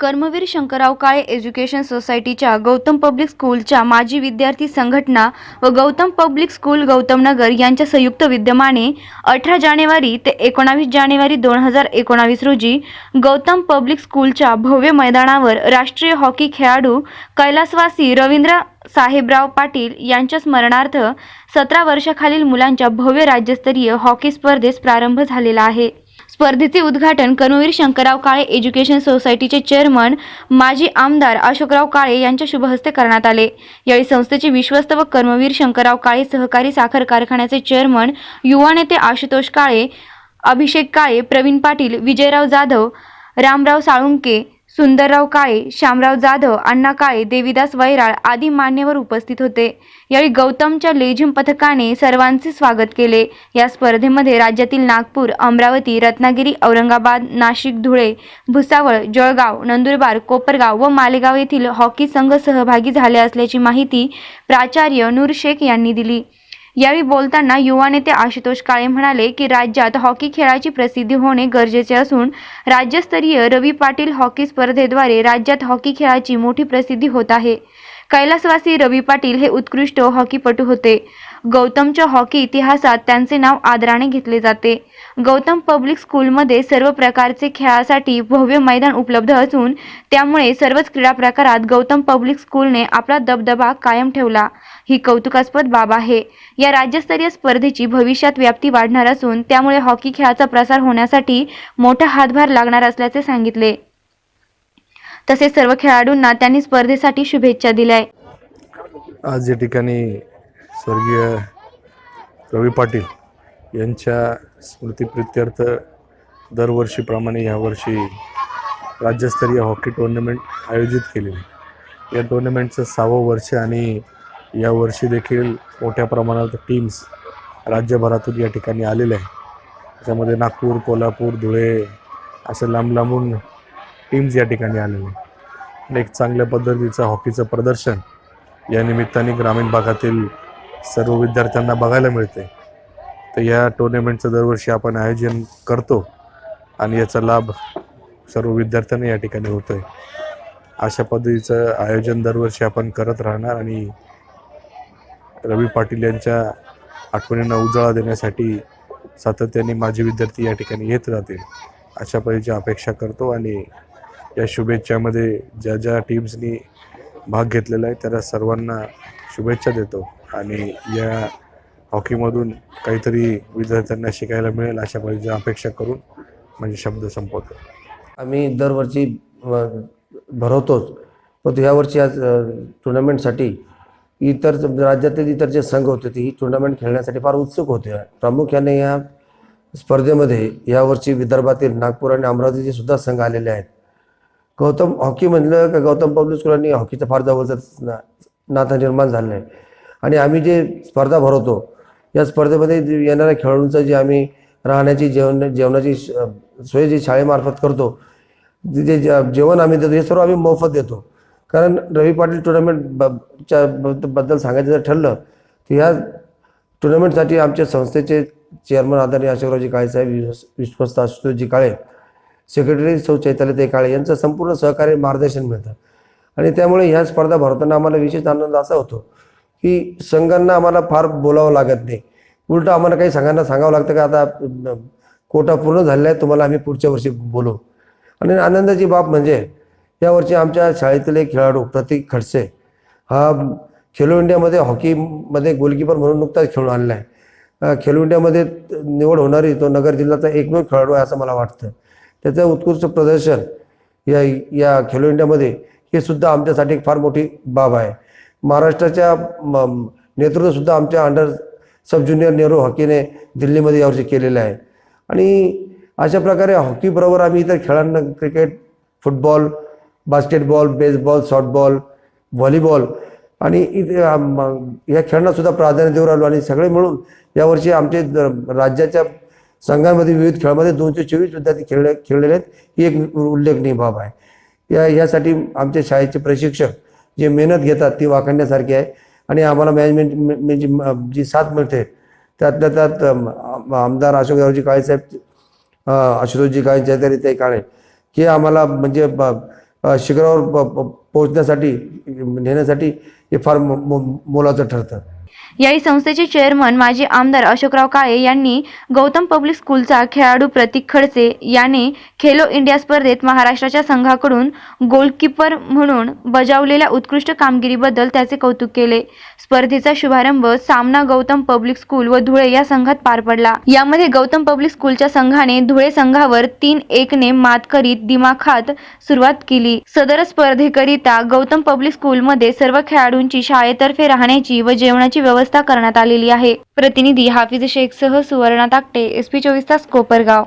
Karmaveer Shankarrao Kale education सोसायटीच्या Gautam public स्कूलच्या माजी विद्यार्थी संघटना व गौतम पब्लिक स्कूल गौतमनगर यांच्या संयुक्त विद्यमाने अठरा जानेवारी ते एकोणावीस जानेवारी दोन हजार एकोणावीस रोजी गौतम पब्लिक स्कूलच्या भव्य मैदानावर राष्ट्रीय हॉकी खेळाडू कैलासवासी रवींद्र साहेबराव पाटील यांच्या स्मरणार्थ सतरा वर्षाखालील मुलांच्या भव्य राज्यस्तरीय हॉकी स्पर्धेस प्रारंभ झालेला आहे. स्पर्धेचे उद्घाटन कनुवीर शंकरराव काळे एज्युकेशन सोसायटीचे चेअरमन माजी आमदार अशोकराव काळे यांच्या शुभहस्ते करण्यात आले. यावेळी संस्थेचे विश्वस्त व कर्मवीर शंकरराव काळे सहकारी साखर कारखान्याचे चेअरमन युवा नेते आशुतोष काळे अभिषेक काळे प्रवीण पाटील विजयराव जाधव रामराव साळुंके सुंदरराव काळे श्यामराव जाधव अण्णा काळे देविदास वैराळ आदी मान्यवर उपस्थित होते. यावेळी गौतमच्या लेझिम पथकाने सर्वांचे स्वागत केले. या स्पर्धेमध्ये राज्यातील नागपूर अमरावती रत्नागिरी औरंगाबाद नाशिक धुळे भुसावळ जळगाव नंदुरबार कोपरगाव व मालेगाव येथील हॉकी संघ सहभागी झाले असल्याची माहिती प्राचार्य नूर शेख यांनी दिली. यावेळी बोलताना युवा नेते आशुतोष काळे म्हणाले की राज्यात हॉकी खेळाची प्रसिद्धी होणे गरजेचे असून राज्यस्तरीय रवी पाटील हॉकी स्पर्धेद्वारे राज्यात हॉकी खेळाची मोठी प्रसिद्धी होत आहे. कैलासवासी रवी पाटील हे उत्कृष्ट हॉकीपटू होते. गौतमच्या हॉकी इतिहासात त्यांचे नाव आदराने घेतले जाते. गौतम पब्लिक स्कूलमध्ये सर्व प्रकारचे खेळासाठी भव्य मैदान उपलब्ध असून त्यामुळे सर्वच क्रीडा प्रकारात गौतम पब्लिक स्कूलने आपला दबदबा कायम ठेवला. ही कौतुकास्पद बाब आहे. या राज्यस्तरीय स्पर्धेची भविष्यात व्याप्ती वाढणार असून त्यामुळे हॉकी खेळाचा प्रसार होण्यासाठी मोठा हातभार लागणार असल्याचे सांगितले. तसेच सर्व खेळाडूंना त्यांनी स्पर्धेसाठी शुभेच्छा दिल्या आज या ठिकाणी स्वर्गीय रवी पाटील यांच्या स्मृतिप्रित्यर्थ दरवर्षीप्रमाणे यावर्षी राज्यस्तरीय हॉकी टुर्नामेंट आयोजित केलेली. या टुर्नामेंटचं सहावं वर्ष आणि यावर्षी देखील मोठ्या प्रमाणात टीम्स राज्यभरातून या ठिकाणी आलेल्या आहे त्याच्यामध्ये नागपूर कोल्हापूर धुळे असे लांब लांबून टीम्स या ठिकाणी आलेले आणि एक चांगल्या पद्धतीचं हॉकीचं प्रदर्शन या निमित्ताने ग्रामीण भागातील सर्व विद्यार्थ्यांना बघायला मिळते. तर या टुर्नामेंटचं दरवर्षी आपण आयोजन करतो आणि याचा लाभ सर्व विद्यार्थ्यांना या ठिकाणी होतो आहे अशा पद्धतीचं आयोजन दरवर्षी आपण करत राहणार आणि रवी पाटील यांच्या आठवणींना उजाळा देण्यासाठी सातत्याने माझे विद्यार्थी या ठिकाणी येत राहतील. अशा पद्धतीची अपेक्षा करतो आणि या शुभेच्छामध्ये ज्या ज्या टीम्सनी भाग घेतलेला आहे त्याला सर्वांना शुभेच्छा देतो. आणि या हॉकीमधून काहीतरी विद्यार्थ्यांना शिकायला मिळेल अशा पाहिजे अपेक्षा करून माझे शब्द संपवतो. आम्ही दरवर्षी भरवतोच. परंतु ह्यावर्षी आज टुर्नामेंटसाठी इतर राज्यातील इतर जे संघ होते ते ही टुर्नामेंट खेळण्यासाठी फार उत्सुक होते. प्रामुख्याने या स्पर्धेमध्ये यावर्षी विदर्भातील नागपूर आणि अमरावतीचे सुद्धा संघ आलेले आहेत. गौतम हॉकी म्हणलं का गौतम पब्लिक स्कुलांनी हॉकीचं फार जवळचं ना- नातं निर्माण झालं आहे. आणि आम्ही जे स्पर्धा भरवतो या स्पर्धेमध्ये येणाऱ्या खेळाडूंचं जे आम्ही राहण्याची जेवण जेवणाची सोय जी शाळेमार्फत करतो जे जेवण आम्ही देतो हे सर्व आम्ही मोफत देतो. कारण रवी पाटील टुर्नामेंट ब- च्या बद्दल सांगायचं जर ठरलं तर ह्या टुर्नामेंटसाठी आमच्या संस्थेचे चेअरमन आदरणीय अशोकरावजी काळे साहेब विश्वस- विश्वस्त आशुतोषजी काळे सेक्रेटरी सौ ते काळे यांचं संपूर्ण सहकार्य मार्गदर्शन मिळतं. आणि त्यामुळे ह्या स्पर्धा भरवताना आम्हाला विशेष आनंद असा होतो. की संघांना आम्हाला फार बोलावं लागत नाही. उलटं आम्हाला काही संघांना सांगावं लागतं का आता कोटा पूर्ण झालेला आहे तुम्हाला आम्ही पुढच्या वर्षी बोलू. आणि आनंदाची बाब म्हणजे यावर्षी आमच्या शाळेतील एक खेळाडू प्रतीक खडसे हा खेलो इंडियामध्ये हॉकीमध्ये गोलकीपर म्हणून नुकताच खेळून आलेला आहे. खेलो इंडियामध्ये निवड होणारी तो नगर जिल्ह्याचा एकमेव खेळाडू आहे असं मला वाटतं. त्याचं उत्कृष्ट प्रदर्शन या या खेलो इंडियामध्ये हे सुद्धा आमच्यासाठी एक फार मोठी बाब आहे. महाराष्ट्राच्या म- नेतृत्वसुद्धा आमच्या अंडर सब ज्युनियर नेहरू हॉकीने दिल्लीमध्ये यावर्षी केलेलं आहे. आणि अशा प्रकारे हॉकीबरोबर आम्ही इतर खेळांना cricket football basketball baseball softball volleyball आणि इथे या खेळांनासुद्धा प्राधान्य देऊ राहिलो आणि सगळे मिळून यावर्षी आमचे राज्याच्या संघामध्ये विविध खेळामध्ये दोनशे चोवीस विद्यार्थी खेळले खेळलेले आहेत. ही एक उल्लेखनीय बाब आहे. या यासाठी आमच्या शाळेचे प्रशिक्षक जे मेहनत घेतात ती वाखाणण्यासारखी आहे. आणि आम्हाला मॅनेजमेंट म्हणजे जी साथ मिळते त्यातल्या त्यात अम, आम- आमदार अशोकरावजी काळेसाहेब आशुतोषजी काळे चैतन्य काळे हे आम्हाला म्हणजे शिखरावर प- प- पोहोचण्यासाठी नेण्यासाठी हे फार मो- मो- मोलाचं ठरतं. यावेळी संस्थेचे चेअरमन माजी आमदार अशोकराव काळे यांनी गौतम पब्लिक स्कूलचा खेळाडू प्रतीक खडसे याने खेलो इंडिया स्पर्धेत महाराष्ट्राच्या संघाकडून गोलकीपर म्हणून बजावलेल्या उत्कृष्ट कामगिरीबद्दल त्याचे कौतुक केले. स्पर्धेचा शुभारंभ सामना गौतम पब्लिक स्कूल व धुळे या संघात पार पडला. यामध्ये गौतम पब्लिक स्कूलच्या संघाने धुळे संघावर तीन एकने मात करीत दिमाखात सुरुवात केली. सदर स्पर्धेकरिता गौतम पब्लिक स्कूलमध्ये सर्व खेळाडूंची शाळेतर्फे राहण्याची व जेवणाची व्यवस्था करण्यात आलेली आहे. प्रतिनिधी हाफिज शेख सह सुवर्णा ताकटे एस पी चोवीस तास कोपरगाव.